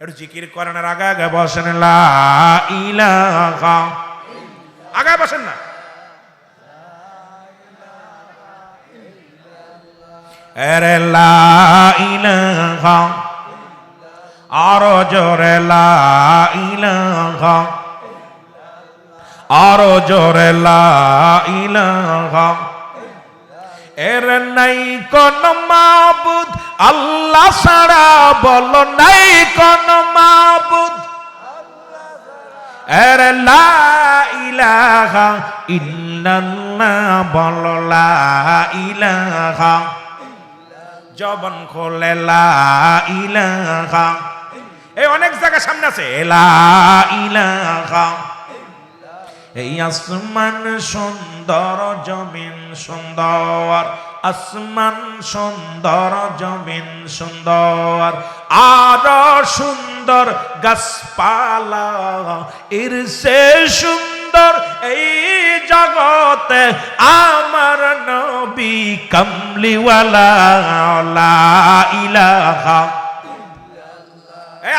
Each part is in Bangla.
একটু জিকির করেন আর আগে আগে বসেন আগে বসেন না। আরে লা ইলাহা আরও জোরে লা ইলাহা, আরও জোরে লা ইলাহা। এর নাই কোন মাবুদ, আল্লাহ ছাড়া বলো নাই কোন মাবুদ। এর লা ইলাহা ইল্লাল্লাহ বলো লা ইলাহা। জবন খোলে লা ইলাহা। এই অনেক জায়গা সামনে আছে, লা এই আসমান সুন্দর, জমিন সুন্দর। আসমান সুন্দর, জমিন সুন্দর। আর সুন্দর গাছপালা, এর সে সুন্দর এই জগতে আমার নবী কমলিওয়ালা। ইলাহা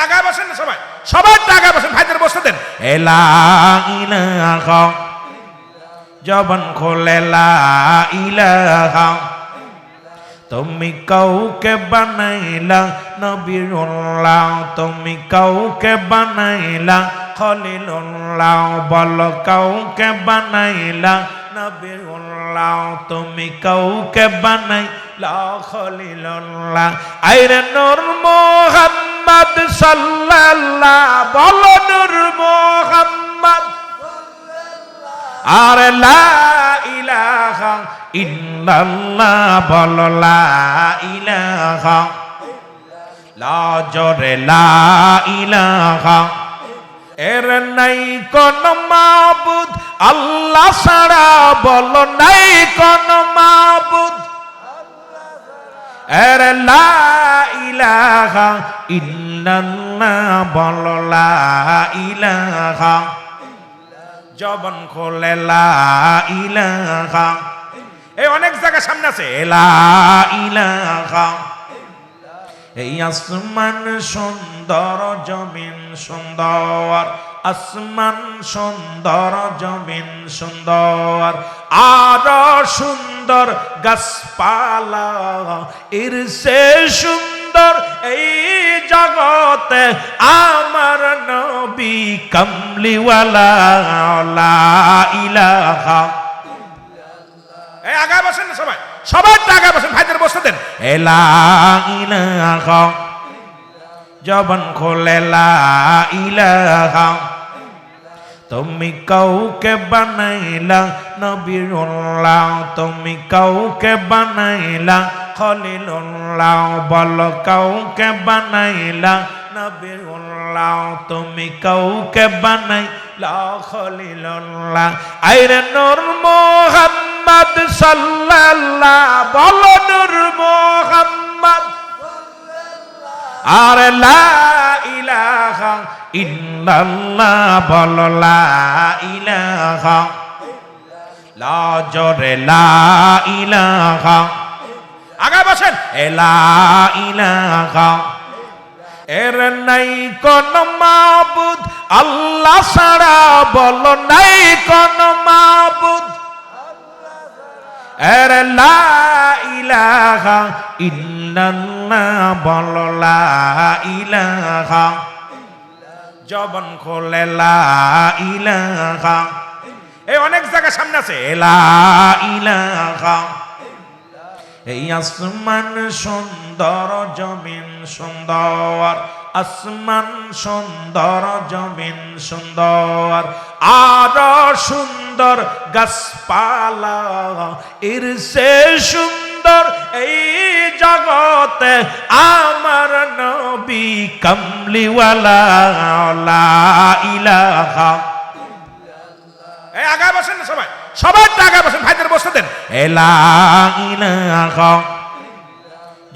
আগায় বসেন না সবাই। তো আগায় বসেন ভাইদের বসতে দেন। এলা ইলাহা জবন তুমি কাউকে বানাইলা নবীরুল্লাহ তুমি কাউকে বানাইলা খলিলুল্লাহ, বল কাউকে বানাইলা নবীরুল্লাহ তুমি কাউকে বানাইলা খলিলুল্লাহ। আইরে নূর মোহাম্মদ সাল্লাল্লাহ, বল নূর মোহাম্মদ। আর লা ইলাহা ইল্লাল্লাহ, বল লা ইলাহা। লা জরে লা ইলাহা। এর নাই কোন মাবুদ, আল্লাহ ছাড়া বল নাই কোন মাবুদ। লা বল লা জবন খোলে লা এই অনেক জায়গা সামনে আছে এই আসমান সুন্দর, জমিন সুন্দর। আসমান সুন্দর, জমিন সুন্দর, আর সুন্দর গাছপালা এর সে সুন্দর এই জগতে আমার নবী কমলিওয়ালা ইলাহা এই আগায় বসেন না সবাই। সবাই আগায় বসেন, ভাইদের বসতে দেন। এলা ইলাহা। জবন খোলে, লা ইলাহা। তুমি কাউকে বানাইলা নবীরুল্লাহ তুমি কাউকে বানাইলা, খলিলুল্লাহ বল কাউকে বানাইলা নবীরুল্লাহ তুমি কাউকে বানাইলা, খলিলুল্লাহ। আইরে নূর মোহাম্মদ সাল্লাল্লাহ, বল নূর মোহাম্মদ। আর লা ইলাহা ইল্লাল্লাহ বল, লা ইলাহা লা জরে লা ইলাহা। আগা বসেন। এ লা ইলাহা। এর নাই কোন মাবুদ, আল্লাহ ছাড়া বল নাই কোন মাবুদ। এর লা ইলাহা ইল্লাল্লাহ বল জবন খোলে এই অনেক জায়গা সামনে আছে ইলাহা। এই আসমান সুন্দর, জমিন সুন্দর। আসমান সুন্দর, জমিন সুন্দর। আর সুন্দর গাছপালা এর সে সুন্দর এই জগতে আমার নবী কমলিওয়ালা ইলাহা আগায় বসেন না সবাই। সবাই তো আগায় বসেন, ভাইদের দেন। এলা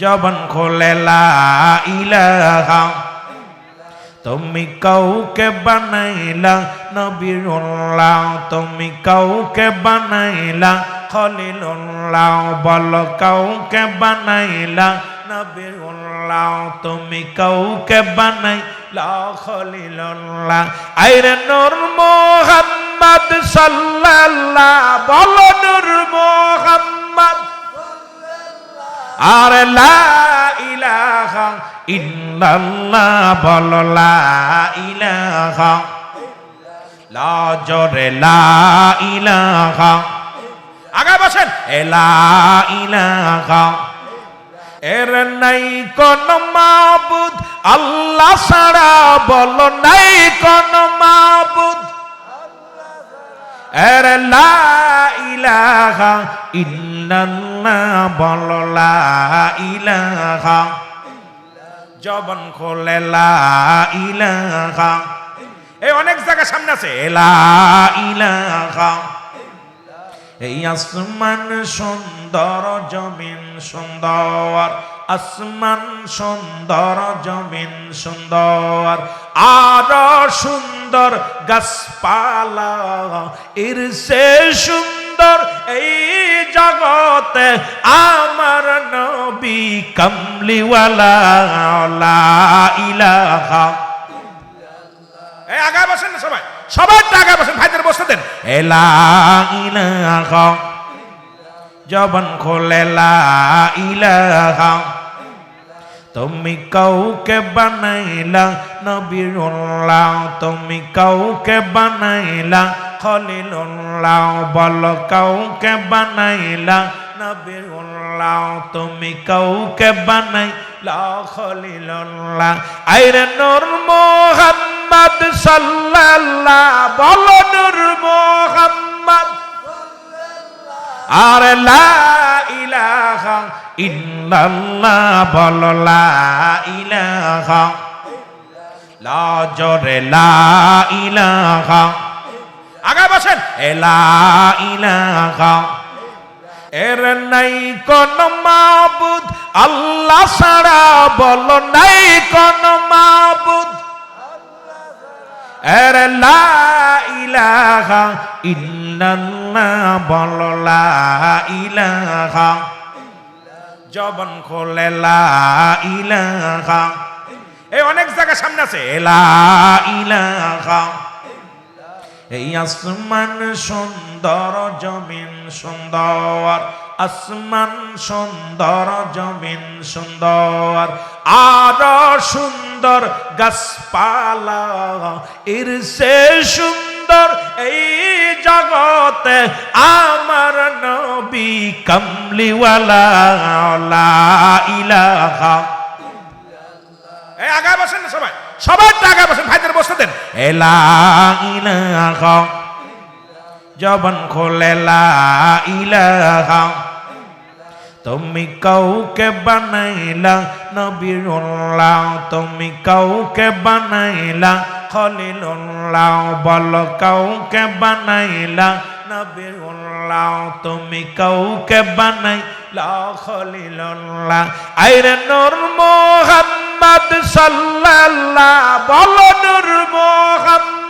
জবন খোলে তুমি কাউকে বানাইলা নবীরুল্লাহ তুমি কাউকে বানাইলা খলিলুল্লাহ বল কাউকে বানাইলা নবীরুল্লাহ তুমি কাউকে বানাই লা খলিল্লাহ আইরে নূর মোহাম্মদ সাল্লাল্লাহ, বলো নূর মোহাম্মদ। আর লা ইলাহা ইল্লাল্লাহ, বল লা ইলাহা। লা জরে লা ইলাহা। আগা বসেন। এ লা ইলাহা। এর নাই কোন মাবুদ, আল্লাহ ছাড়া বল নাই কোন মাবুদ। এর লা ইলাহা ইল্লাল্লাহ বল লা ইলাহা। জবন খোলে লা ইলাহা। এই অনেক জায়গা সামনে আছে। লা ইলাহা। এই আসমান সুন্দর, জমিন সুন্দর। আসমান সুন্দর, জমিন সুন্দর। আর সুন্দর গাছপালা, এর সে সুন্দর এই জগতে আমার নবী কমলিওয়ালা। ইলাহা। আগায় বসেন না সবাই। একটু আগায় বসেন ভাইদের বসতে দেন। এলা ইলাহা জবন লা তুমি কাউকে বানাইলা নবীরুল্লাহ তুমি কাউকে বানাইলা খলিলুল্লাহ, বল কাউকে বানাইলা নবীরুল্লাহ তুমি কাউকে বানাইলা খলিলুল্লাহ। আইরে নূর মোহাম্মদ সাল্লাল্লাহ, বল নূর মোহাম্মদ। আর লা ইলাহা ইল্লাল্লাহ, বল লা ইলাহা। লা জরে লা ইলাহা। আগা বসেন। এ লা ইলাহা। এর নাই কোন মাবুদ, আল্লাহ ছাড়া বল নাই কোন মাবুদ। লা জবন খোলে লা এই অনেক জায়গা সামনে আছে। লা এই আসমান সুন্দর, জমিন সুন্দর। আসমান সুন্দর, জমিন সুন্দর। আর সুন্দর গাছপালা, এর সে সুন্দর এই জগতে আমার নবী কমলিওয়ালা ইলাহা আগায় বসেন না সবাই। সবাই আগায় বসেন, ভাইদের বসতে দেন। এলা ইলাহা জবন খোলে, লা ইলাহা তুমি কাউকে বানাইলা নবীরুল্লাহ তুমি কাউকে বানাইলা, খলিলুল্লাহ বল কাউকে বানাইলা নবীরুল্লাহ তুমি কাউকে বানাইলা, খলিলুল্লাহ। আইরে নূর মোহাম্মদ সাল্লাল্লাহ, বল নূর মোহাম্মদ।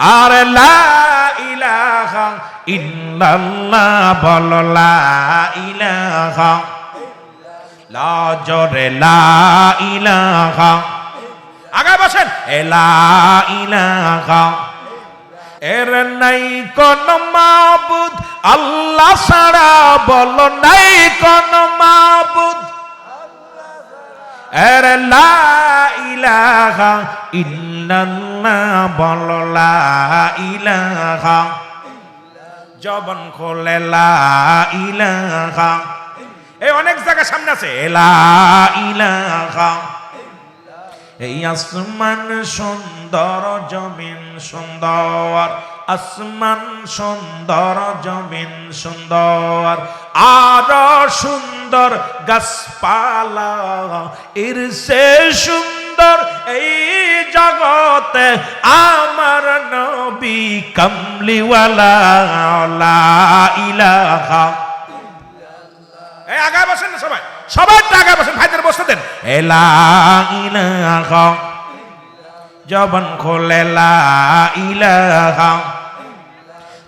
আর লা ইলাহা ইল্লাল্লাহ বল লা ইলাহা। লা জরে আগা বসেন। এ লা ইলাহা। এর নাই কোন মাবুদ, আল্লাহ ছাড়া বল নাই কোন মাবুদ। এর লা ইলাহা ইল্লাল্লাহ বল লা জবন খোলে লা এই অনেক জায়গা সামনে আছে। এই আসমান সুন্দর, জমিন সুন্দর। আসমান সুন্দর, জমিন সুন্দর। আর সুন্দর গাছপালা। এর সে সুন্দর এই জগতে আমার নবী কমলিওয়ালা আগায় বসেন না সবাই। সবাই একটু আগায় বসেন, ভাইদের বসতে দেন। এলা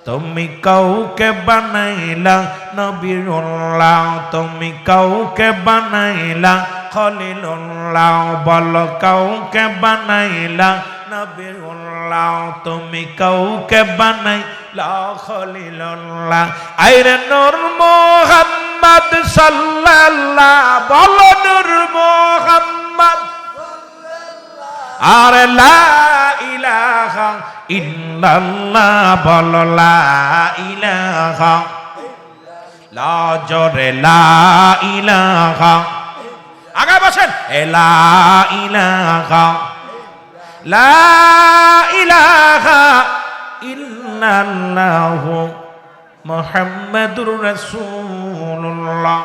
তুমি কাউকে বানাইলা নবীরুল্লাহ তুমি কাউকে বানাইলা খলিলুল্লাহ বল কাউকে বানাইলা নবীউল্লাহ তুমি কাউকে বানাইলা খলিলুল্লাহ আইরে নূর মোহাম্মদ সাল্লাল্লাহ, বল নূর মোহাম্মদ। আর লা ইলাহা ইল্লাল্লাহ, বল লা ইলাহা। লা জরে লা ইলাহা। আগে বসেন। এলা ইলাহা লা ইলাহা ইল্লাল্লাহু মুহাম্মাদুর রাসূলুল্লাহ।